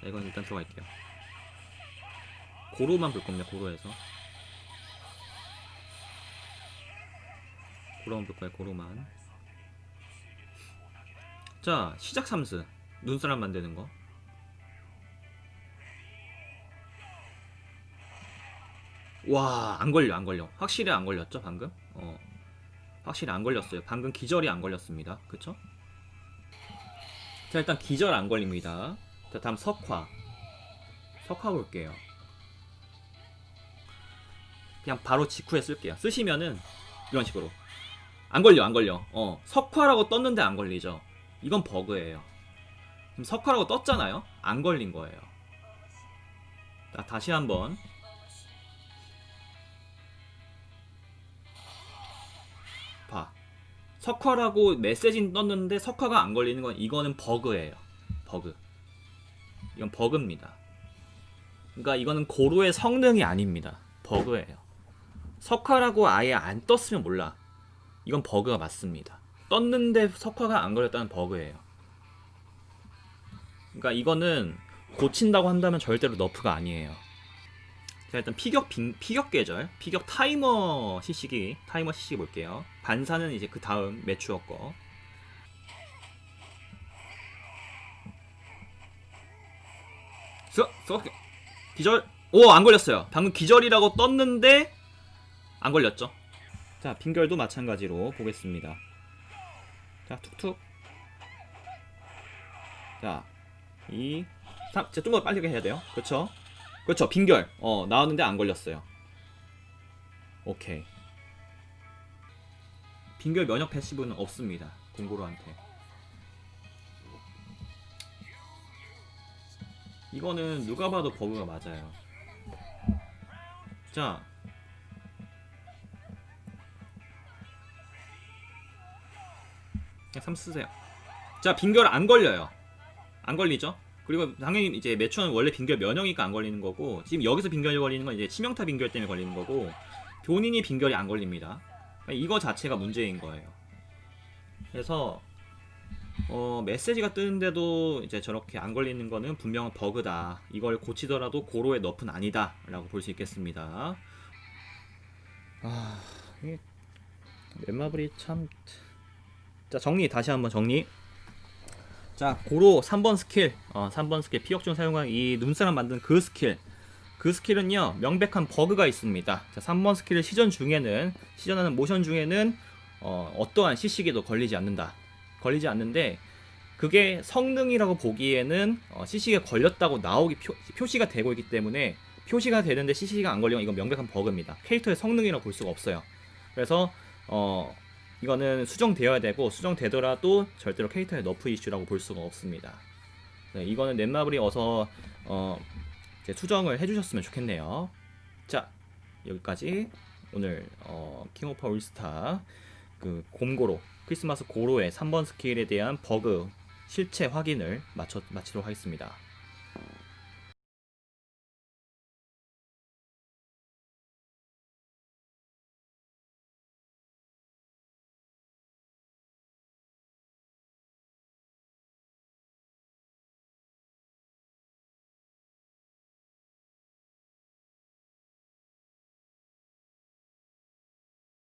자, 이건 일단 들어갈게요. 고로만 볼 겁니다. 고로에서. 고로만 볼 거예요. 고로만. 자, 시작 삼스. 눈사람 만드는 거. 와, 안 걸려, 안 걸려. 확실히 안 걸렸죠, 방금? 어. 확실히 안 걸렸어요. 방금 기절이 안 걸렸습니다. 그쵸? 자, 일단 기절 안 걸립니다. 자, 다음 석화. 석화 볼게요. 그냥 바로 직후에 쓸게요. 쓰시면은 이런 식으로. 안 걸려, 안 걸려. 어, 석화라고 떴는데 안 걸리죠. 이건 버그예요. 지금 석화라고 떴잖아요. 안 걸린 거예요. 자, 다시 한번. 봐. 석화라고 메시지 떴는데 석화가 안 걸리는 건 이거는 버그예요. 버그. 이건 버그입니다. 그러니까 이거는 고로의 성능이 아닙니다. 버그예요. 석화라고 아예 안 떴으면 몰라. 이건 버그가 맞습니다. 떴는데 석화가 안 걸렸다는 버그예요. 그러니까 이거는 고친다고 한다면 절대로 너프가 아니에요. 자 일단 피격 빈, 피격 계절, 피격 타이머 시식이 타이머 시식이 볼게요. 반사는 이제 그 다음 매추어 거. 써, 써, 기절. 오, 안 걸렸어요. 방금 기절이라고 떴는데 안 걸렸죠. 자, 빈결도 마찬가지로 보겠습니다. 자, 툭툭. 자, 2, 3. 자, 좀더 빨리 해야 돼요. 그렇죠? 그렇죠. 빈결. 어, 나왔는데 안 걸렸어요. 오케이. 빈결 면역 패시브는 없습니다. 공고로한테. 이거는 누가 봐도 버그가 맞아요. 자. 그냥 3 쓰세요. 자, 빈결 안 걸려요. 안 걸리죠? 그리고 당연히 이제 매추는 원래 빈결 면역이니까 안 걸리는 거고 지금 여기서 빈결이 걸리는 건 이제 치명타 빈결 때문에 걸리는 거고 본인이 빈결이 안 걸립니다. 그러니까 이거 자체가 문제인 거예요. 그래서 어, 메시지가 뜨는데도 이제 저렇게 안 걸리는 거는 분명한 버그다. 이걸 고치더라도 고로의 너프는 아니다 라고 볼 수 있겠습니다. 아, 이 웹마블이 참. 자 정리 다시 한번 정리. 자 고로 3번 스킬, 어, 3번 스킬 피격 중 사용한 이 눈사람 만든 그 스킬. 그 스킬은요 명백한 버그가 있습니다. 자 3번 스킬을 시전 중에는 시전하는 모션 중에는 어, 어떠한 CC기도 걸리지 않는다. 걸리지 않는데 그게 성능이라고 보기에는 어, CC가 걸렸다고 나오기 표, 표시가 되고 있기 때문에 표시가 되는데 CC가 안 걸리면 이건 명백한 버그입니다. 캐릭터의 성능이라고 볼 수가 없어요. 그래서 어, 이거는 수정되어야 되고 수정되더라도 절대로 캐릭터의 너프 이슈라고 볼 수가 없습니다. 네, 이거는 넷마블이 어서 어, 수정을 해주셨으면 좋겠네요. 자 여기까지 오늘 어, 킹오파 올스타 그 곰고로 크리스마스 고로의 3번 스킬에 대한 버그 실체 확인을 마쳐, 마치도록 하겠습니다.